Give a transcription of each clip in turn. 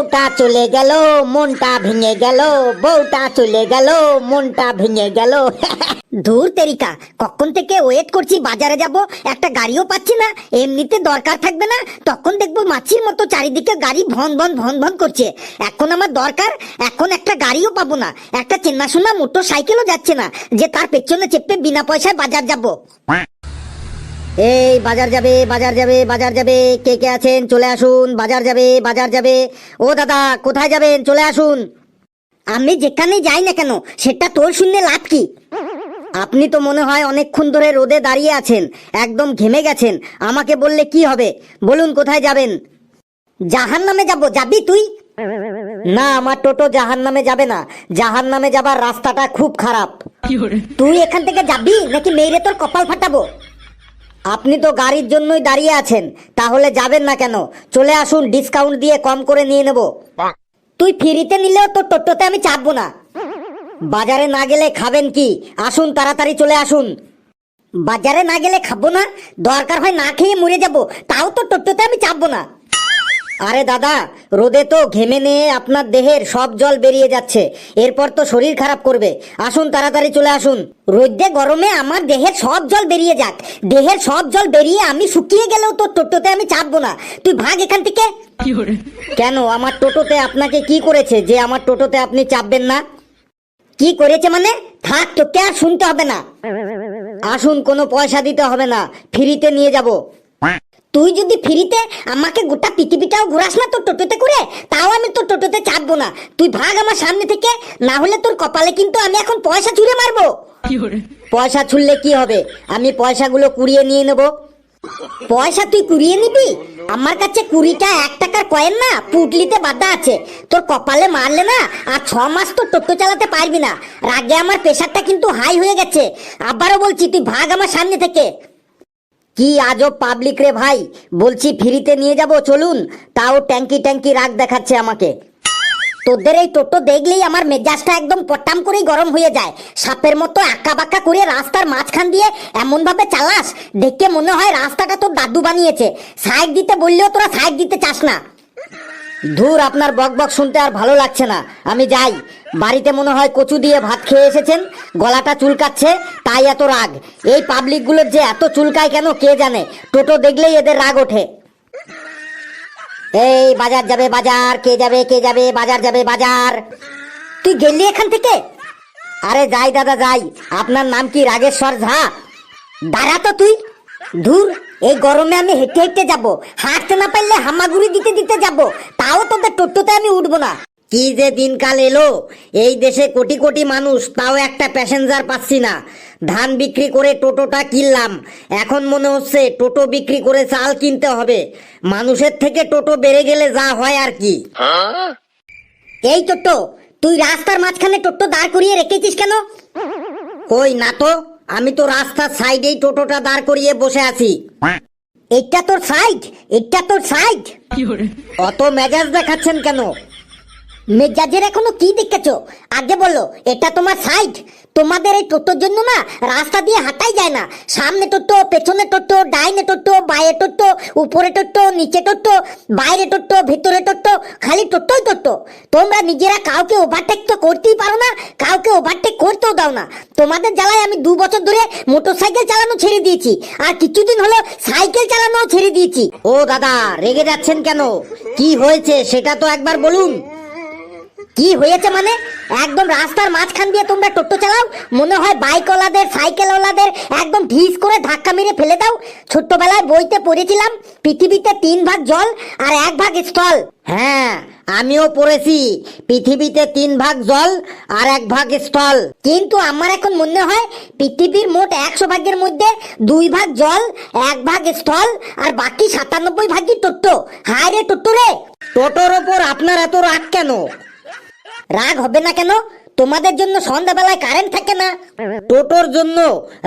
বউটা চলে গেল, মনটা ভেঙে গেল, বউটা চলে গেল, মনটা ভেঙে গেল। ধুর তেরিকা, কখন থেকে ওয়েট করছি, বাজারে যাব, একটা গাড়িও পাচ্ছি না, এমনিতে দরকার থাকবে না, তখন দেখব মাছির মতো চারিদিকে গাড়ি ভন ভন ভন ভন করছে। এখন আমার দরকার, এখন একটা গাড়িও পাবো না, একটা চেনাশোনা মোটর সাইকেলও যাচ্ছে না, যে তার পেছনে চেপে বিনা পয়সায় বাজার যাব। এই বাজার যাবে বাজার যাবে বাজার যাবে। কে কে আছেন? চলে আসুন। বাজার যাবে বাজার যাবে। ও দাদা কোথায় যাবেন? চলে আসুন। আমি যেখানে যাই না কেন সেটা তোর শুনলে লাভ কি? আপনি তো মনে হয় অনেকক্ষণ ধরে রোদে দাঁড়িয়ে আছেন একদম ঘেমে গেছেন। আমাকে বললে কি হবে? বলুন কোথায় যাবেন? জাহান নামে যাব। যাবি তুই? না আমার টোটো জাহান নামে যাবে না। জাহান নামে যাবার রাস্তাটা খুব খারাপ। তুই এখান থেকে যাবি নাকি মেয়েরে তোর কপাল ফাটাবো? আপনি তো গাড়ির জন্যই দাঁড়িয়ে আছেন, তাহলে যাবেন না কেন? চলে আসুন ডিসকাউন্ট দিয়ে কম করে নিয়ে নেব। তুই ফ্রিতে নিলেও তোর টোটোতে আমি চাপবো না। বাজারে না গেলে খাবেন কি? আসুন, তাড়াতাড়ি চলে আসুন। বাজারে না গেলে খাব না, দরকার হয় না খেয়ে মরে যাব, তাও তো টোটোতে আমি চাপবো না। আরে দাদা রোদে তো ঘেমে নিয়ে আপনার দেহের সব জল বেরিয়ে যাচ্ছে। এরপর তো শরীর খারাপ করবে। আসুন তাড়াতাড়ি চলে আসুন। রোদে গরমে আমার দেহের সব জল বেরিয়ে যাক। দেহের সব জল বেরিয়ে আমি শুকিয়ে গেলেও তো টোটোতে আমি চাপবো না। তুই ভাগ এখান থেকে। কেন আমার টোটোতে আপনাকে কি করেছে যে আমার টোটোতে আপনি চাপবেন না? কি করেছে মানে? থাক তোকে আর শুনতে হবে না। আসুন কোনো পয়সা দিতে হবে না। ফ্রিতে নিয়ে যাব। তুই যদি ফ্রিতে আমাকে গোটা পৃথিবীটাও ঘুরাস না তোর টোটোতে করে তাও আমি তোর টোটোতে চাপবো না। তুই ভাগ আমার সামনে থেকে না হলে তোর কপালে কিন্তু আমি এখন পয়সা ছুঁড়ে মারবো। পয়সা ছুড়লে কি হবে? আমি পয়সাগুলো কুড়িয়ে নিয়ে নেব। পয়সা তুই কুড়িয়ে নিবি? আমার কাছে কুড়িটা এক টাকার কয়েন না পুটলিতে বাঁধা আছে। তোর কপালে মারলে না আর ছ মাস তো টোটো চালাতে পারবি না। রাগে আমার প্রেশারটা কিন্তু হাই হয়ে গেছে। আবারও বলছি তুই ভাগ আমার সামনে থেকে। কি আজব পাবলিক রে ভাই? বলছি ফ্রিতে নিয়ে যাব, চলুন। তাও ট্যাঙ্কি ট্যাঙ্কি রাগ দেখাচ্ছে আমাকে। তোদের এই টোটো দেখলেই আমার মেজাজটা একদম পট্টাম করেই গরম হয়ে যায়। সাপের মতো আঁকা বাঁকা করে রাস্তার মাঝখান দিয়ে এমনভাবে চালাস, দেখে মনে হয় রাস্তাটা তোর দাদু বানিয়েছে। সাইড দিতে বললেও তোরা সাইড দিতে চাস না। ধুর, আপনার বক বক শুনতে আর ভালো লাগছে না। আমি যাই। বাড়িতে মনে হয় কচু দিয়ে ভাত খেয়ে এসেছেন। গলাটা চুলকাচ্ছে, তাই এত রাগ। এই পাবলিকগুলোর যে এত চুলকায় কেন, কে জানে? টোটো দেখলেই এদের রাগ ওঠে। এই, বাজার যাবে, বাজার। কে যাবে কে যাবে? বাজার যাবে, বাজার। তুই গেলি এখান থেকে? আরে যাই, দাদা, যাই। আপনার নাম কি রাগেশ্বর ঝা? দাঁড়া তো তুই। ধুর। এই গরমে আমি হেঁটে হেঁটে যাব। হাঁটতে না পারলে হামাগুড়ি দিতে দিতে যাব। তাও তোদের টোটোতে আমি উঠবো না। কি যে দিনকাল এলো। এই দেশে কোটি কোটি মানুষ, তাও একটা প্যাসেঞ্জার পাচ্ছি না। ধান বিক্রি করে টোটোটা কিনলাম। এখন মনে হচ্ছে টোটো বিক্রি করে চাল কিনতে হবে। মানুষের থেকে টোটো বেড়ে গেলে যা হয় আর কি। এই টোটো, তুই রাস্তার মাঝখানে টোটো দাঁড় করিয়ে রেখেছিস কেন? কই না তো? আমি তো রাস্তার সাইডেই টোটোটা দাঁড় করিয়ে বসে আছি। এটা তোর সাইড? এটা তোর সাইড? অত মেজাজ দেখাচ্ছেন কেন? মেজাজের এখনও কি দেখেছ? আগে বলল এটা তোমার সাইড তোমাদের এই টোটোর জন্য না রাস্তা দিয়ে হাঁটাই যায় না। সামনে টোটো, পেছনে টোটো, ডাইনে টোটো বাইরে টোটো, উপরে টোটো, নিচে টোটো, বাইরে টোটো, ভিতরে টোটো, খালি টোটোই টোটো। তোমরা নিজেরা কাউকে ওভারটেক তো করতেই পারো না, কাউকে ওভারটেক করতেও দাও না। তোমাদের জ্বালায় আমি দু বছর ধরে মোটরসাইকেল চালানো ছেড়ে দিয়েছি, আর কিছুদিন হলো সাইকেল চালানো ছেড়ে দিয়েছি। ও দাদা, রেগে যাচ্ছেন কেন? কি হয়েছে সেটা তো একবার বলুন। কি হয়েছে মানে? একদম রাস্তার মাঝখান দিয়ে তোমরা টোটো চালাও, মনে হয় বাইকওয়ালাদের, সাইকেলওয়ালাদের একদম ঢিস করে ধাক্কা মেরে ফেলে দাও। ছোট্টবেলায় বইতে পড়েছিলাম, পৃথিবীতে তিন ভাগ জল আর এক ভাগ স্থল। হ্যাঁ আমিও পড়েছি, পৃথিবীতে তিন ভাগ জল আর এক ভাগ স্থল। কিন্তু আমার এখন মনে হয়, পৃথিবীর মোট একশো ভাগের মধ্যে দুই ভাগ জল, এক ভাগ স্থল আর বাকি সাতানব্বই ভাগই টোটো। হায় রে টোটো রে! টোটোর ওপর আপনার এত রাগ কেন? রাগ হবে না কেন? তোমাদের জন্য সন্ধ্যাবেলায় কারেন্ট থাকে না। টোটোর জন্য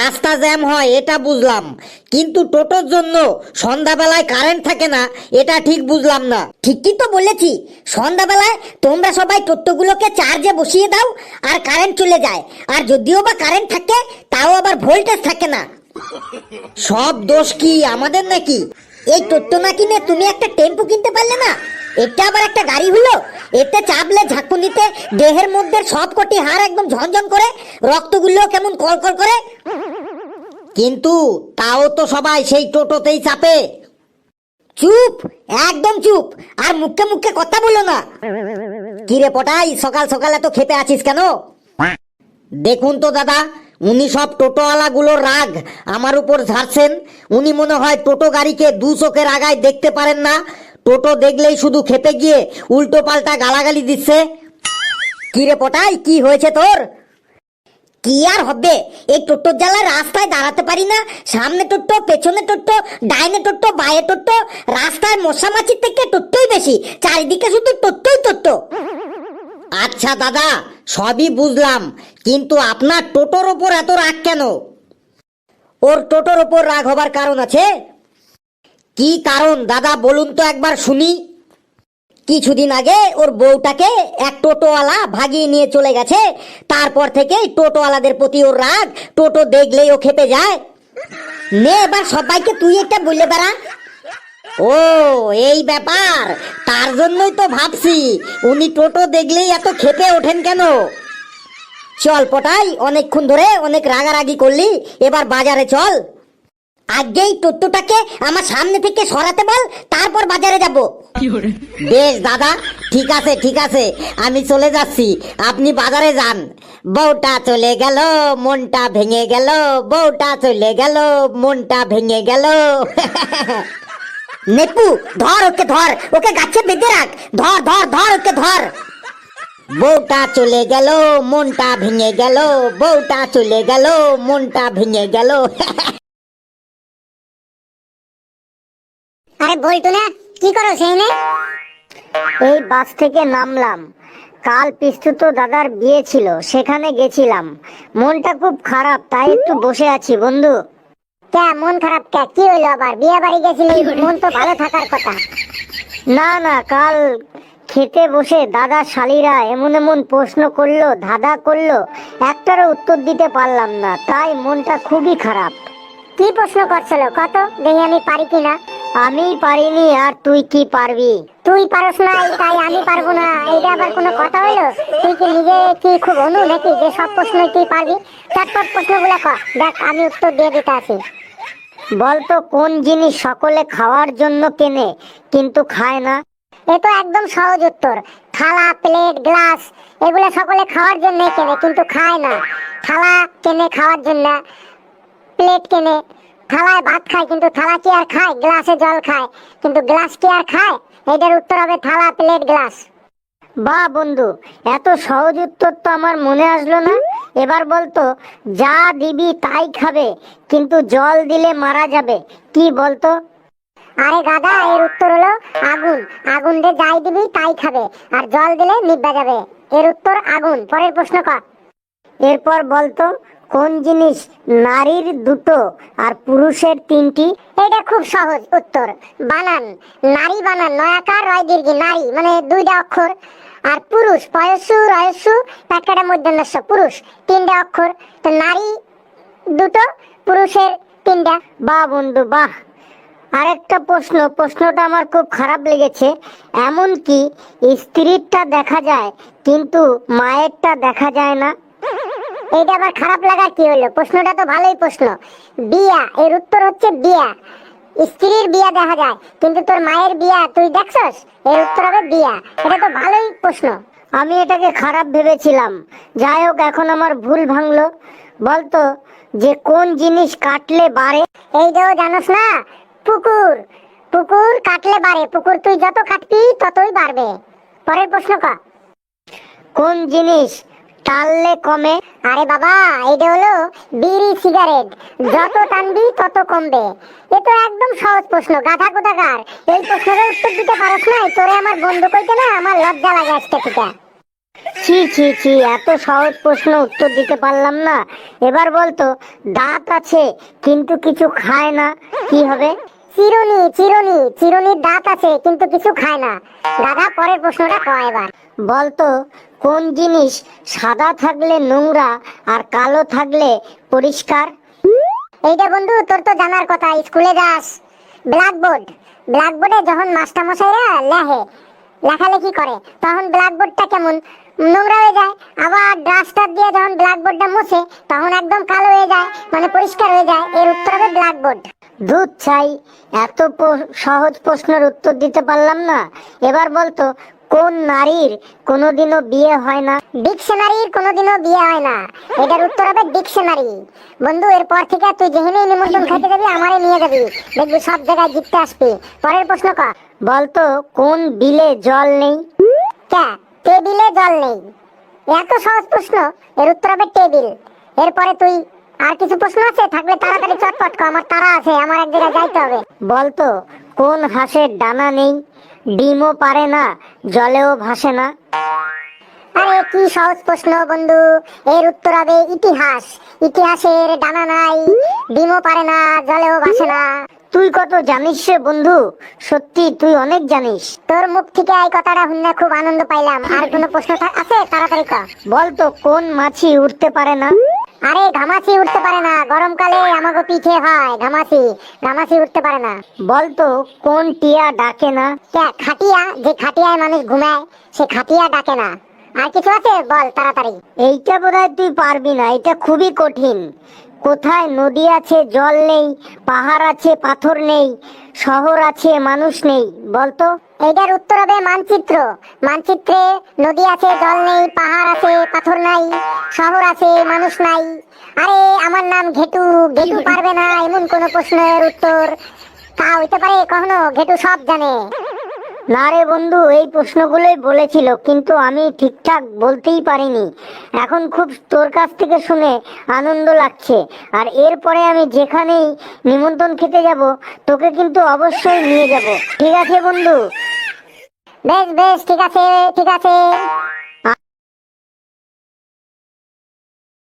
রাস্তা জ্যাম হয়, এটা বুঝলাম। কিন্তু টোটোর জন্য সন্ধ্যাবেলায় কারেন্ট থাকে না, এটা ঠিক বুঝলাম না। ঠিকই তো বলেছি, সন্ধ্যাবেলায় তোমরা সবাই টোটোগুলোকে চার্জে বসিয়ে দাও আর কারেন্ট চলে যায়। আর যদিও বা কারেন্ট থাকে, তাও আবার ভোল্টেজ থাকে না। সব দোষ কি আমাদের নাকি? এই টোটো না কিনে তুমি একটা টেম্পো কিনতে পারলে না? এটা আবার একটা গাড়ি হলো? এতে চাপলে ঝাঁকুনিতে দেহের মধ্যে সব কটি হাড় একদম ঝনঝন করে রক্তগুলো কেমন কলকল করে। কিন্তু তাও তো সবাই সেই টোটোতেই চাপে। চুপ, একদম চুপ, আর মুখে মুখে কথা বলো না। কিরে পটাই, সকাল সকাল এত খেপে আছিস কেন? দেখুন তো দাদা, উনি সব টোটোওয়ালাগুলোর রাগ, আমার উপর ঝাড়ছেন। উনি মনে হয় টোটো গাড়িকে দু চোখের আগায় দেখতে পারেন না। টোটো দেখলেই শুধু খেপে গিয়ে উল্টো পাল্টা গালাগালি দিচ্ছে। কিরে পটাই, কি হয়েছে তোর? কি আর হবে? এই টোটোর জ্বালায় রাস্তায় দাঁড়াতে পারি না। সামনে টোটো, পেছনে টোটো, ডাইনে টোটো, বায়ে টোটো, রাস্তায় মশা মাছির থেকে টোটোই বেশি। চারিদিকে শুধু টোটোই টোটো। আচ্ছা দাদা, সবই বুঝলাম, কিন্তু আপনার টোটোর ওপর এত রাগ কেন? ওর টোটোর ওপর রাগ হবার কারণ আছে? কি কারণ? দাদা, বলুন তো একবার শুনি। কিছুদিন আগে ওর বউটাকে এক টোটোওয়ালা ভাগিয়ে নিয়ে চলে গেছে। তারপর থেকে টোটোওয়ালাদের প্রতি ওর রাগ। টোটো দেখলেই ও খেপে যায়। নে এবার সবাইকে তুই একটা বলে বেড়া। ও, এই ব্যাপার। তার জন্যই তো ভাবছি। উনি টোটো দেখলেই এত খেপে ওঠেন কেন? চল পটাই, অনেকক্ষণ ধরে অনেক রাগারাগি করলি। এবার বাজারে চল। আজকেই টোটোটাকে আমার সামনে থেকে সরাতে বল তারপর বাজারে যাব। বেশ দাদা ঠিক আছে ঠিক আছে আমি চলে যাচ্ছি আপনি বাজারে যান। বউটা চলে গেল মনটা ভেঙে গেল বউটা চলে গেল মনটা ভেঙে গেল। নেপু ধর ওকে ধর ওকে গাছে বেঁধে রাখ। ধর ধর ধর ওকে ধর। বউটা চলে গেল মনটা ভেঙে গেল বউটা চলে গেল মনটা ভেঙে গেল। বলতো না কি করো সেইনে? এই বাস থেকে নামলাম। কাল পিস্তুত দাদার বিয়ে ছিল সেখানে গেছিলাম। মনটা খুব খারাপ তাই একটু বসে আছি বন্ধু। মন খারাপ কে? আবার? বিয়ে বাড়ি গেছিলি মন তো ভালো থাকার কথা। না না কাল খেতে বসে দাদা শালিরা এমন এমন প্রশ্ন করল ধাঁধা করল একটারও উত্তর দিতে পারলাম না তাই মনটা খুবই খারাপ। কি প্রশ্ন করছিল? কত? দেখি আমি পারি কিনা। আমি পারিনি আর তুই কি পারবি? তুই পারস না তাই আমি পারব না। এইটা আবার কোনো কথা হইল? তুই কি নিজে কি খুব অনু নাকি যে সব প্রশ্ন তুই পারবি? চটপট প্রশ্নগুলো কর। দেখ, আমি উত্তর দিয়ে দিতে আসি বলতো, কোন জিনিস সকলে খাওয়ার জন্য কেনে, কিন্তু খায় না? এ তো একদম সহজ উত্তর। থালা, প্লেট, গ্লাস, এগুলো সকলে খাওয়ার জন্য কেনে, কিন্তু খায় না। থালা কেনে, খাওয়ার জন্য। প্লেট কেনে। থালায় ভাত খায় কিন্তু থালা কি আর খায়? গ্লাসে জল খায়। কিন্তু গ্লাস কি আর খায়? এটার উত্তর হবে থালা প্লেট গ্লাস। বা বন্ধু এত সহজ উত্তর তো আমার মনে আসলো না। এবার বলতো যা দিবি তাই খাবে কিন্তু জল দিলে মারা যাবে। কি বলতো? আরে গাদা এর উত্তর হলো আগুন। আগুন দিয়ে যাই দিবি তাই খাবে আর জল দিলে নিভা যাবে। এর উত্তর আগুন। পরের প্রশ্ন কর। এরপর বলতো কোন জিনিস নারীর দুটো আর পুরুষের তিনটি? এটা খুব সহজ উত্তর। বানান। নারী বানান, নয়াকার রয় দীর্ঘি নারী মানে দুইটা অক্ষর। আর পুরুষ, পয়সু, রয়সু প্যাকেটা মধ্যন্নস্য পুরুষ, তিনটা অক্ষর। তো নারী দুটো, পুরুষের তিনটা। বাহ বন্ধু, বাহ! আরেকটা প্রশ্ন, প্রশ্নটা আমার খুব খারাপ লেগেছে। এমন কি স্ত্রীরটা দেখা যায়, কিন্তু মায়েরটা দেখা যায় না? এইটা আবার খারাপ লাগার কি হলো প্রশ্নটা তো ভালোই প্রশ্ন। বিয়া এর উত্তর হচ্ছে বিয়া। স্ত্রীর বিয়া দেখা যায় কিন্তু তোর মায়ের বিয়া তুই দেখছস? এর উত্তর হবে বিয়া। এটা তো ভালোই প্রশ্ন। আমি এটাকে খারাপ ভেবেছিলাম। যাই হোক এখন আমার ভুল ভাঙলো। বলতো যে কোন জিনিস কাটলে বাড়ে? এইটাও জানোস না? পুকুর। পুকুর কাটলে বাড়ে। পুকুর তুই যত কাটবি ততই বাড়বে। পরের প্রশ্ন কর কোন জিনিস টানলে কমে। আরে বাবা, এইটা হলো বিড়ি সিগারেট। যত টানবি, তত কমবে। এ একদম সহজ প্রশ্ন, গাধা কোথাকার? এই প্রশ্নের উত্তর দিতে পারস না তোরে আমার বন্ধু কইতে না, আমার লজ্জা লাগে আজকে থেকে। ছি ছি ছি, এত সহজ প্রশ্ন উত্তর দিতে পারলাম না। এবার বলতো, দাঁত আছে, কিন্তু কিছু খায় না। কি হবে? চিরুনি চিরুনি, চিরুনির দাঁত আছে, কিন্তু কিছু খায় না। দাদা পরের প্রশ্নটা কয় এবার? বলতো কোন জিনিস সাদা থাকলে নোংরা আর কালো থাকলে পরিষ্কার? এইটা বন্ধু, তোর তো জানার কথা, স্কুলে যাস। ব্ল্যাকবোর্ড। ব্ল্যাকবোর্ডে যখন মাস্টারমশাইরা লেখে, লেখালেখি করে, তখন ব্ল্যাকবোর্ডটা কেমন? নোংরা হয়ে যায়। আবার ডাস্টার দিয়ে যখন ব্ল্যাকবোর্ডটা মুছে, তখন একদম কালো হয়ে যায় মানে পরিষ্কার হয়ে যায়। এর উত্তর হবে ব্ল্যাকবোর্ড। দুধ চাই এত সহজ প্রশ্নের উত্তর দিতে পারলাম না। এবার বলতো কোন নারীর কোনোদিনও বিয়ে হয় না? ডিকশনারির কোনোদিনও বিয়ে হয় না। এটার উত্তর হবে ডিকশনারি। বন্ধু, এরপর থেকে তুই যেখানেই নিমন্ত্রণ খাইতে যাবি, আমারে নিয়ে যাবি। দেখবি সব জায়গায় জিততে আসবি। পরের প্রশ্ন কর। বলতো, কোন বিলে জল নেই? কে? টেবিলে জল নেই। এত সহজ প্রশ্ন। এর উত্তর হবে টেবিল। এরপরে তুই আর কিছু প্রশ্ন আছে? থাকলে তাড়াতাড়ি চটপট কর। আমার তারা আছে, আমার এক জায়গায় যাইতে হবে। বলতো, কোন হাঁসের ডানা নেই? ডিমও পারে না, জলেও ভাসে না। আরে কি সহজ প্রশ্ন বন্ধু, এর উত্তর হবে ইতিহাস। ইতিহাসের ডানা নাই, ডিমও পারে না, জলেও ভাসে না। তুই কত জানিস রে বন্ধু? সত্যি তুই অনেক জানিস। তোর মুখ থেকে এই কথাটা শুনে খুব আনন্দ পাইলাম। আর কোনো প্রশ্ন আছে? তাড়াতাড়ি কর। বলতো কোন মাছি উঠতে পারে না? আরে ঘামাচি উঠতে পারে না গরমকালে আমাকে পিঠে হয় ঘামাচি ঘামাচি উঠতে পারে না। বলতো কোন টিয়া ডাকে না? খাটিয়া যে খাটিয়ায় মানুষ ঘুমায় সে খাটিয়া ডাকে না। আর কিছু আছে? বল তাড়াতাড়ি। এইটা বোধহয় তুই পারবি না এটা খুবই কঠিন। কোথায় নদী আছে জল নেই পাহাড় আছে পাথর নেই শহর আছে মানুষ নেই বলতো। এটার উত্তর হবে মানচিত্র। মানচিত্রে নদী আছে জল নেই পাহাড় আছে পাথর নাই শহর আছে মানুষ নাই। আরে আমার নাম ঘেটু ঘেটু পারবে না এমন কোন প্রশ্নের উত্তর। তা হইতে পারে কখনো ঘেটু সব জানে। না রে বন্ধু, এই প্রশ্নগুলোই বলেছিল, কিন্তু আমি ঠিকঠাক বলতেই পারিনি। এখন খুব তোর কাছ থেকে শুনে আনন্দ লাগছে। আর এরপরে আমি যেখানেই নিমন্ত্রণ খেতে যাব, তোকে কিন্তু অবশ্যই নিয়ে যাব। ঠিক আছে বন্ধু? বেশ বেশ, ঠিক আছে ঠিক আছে।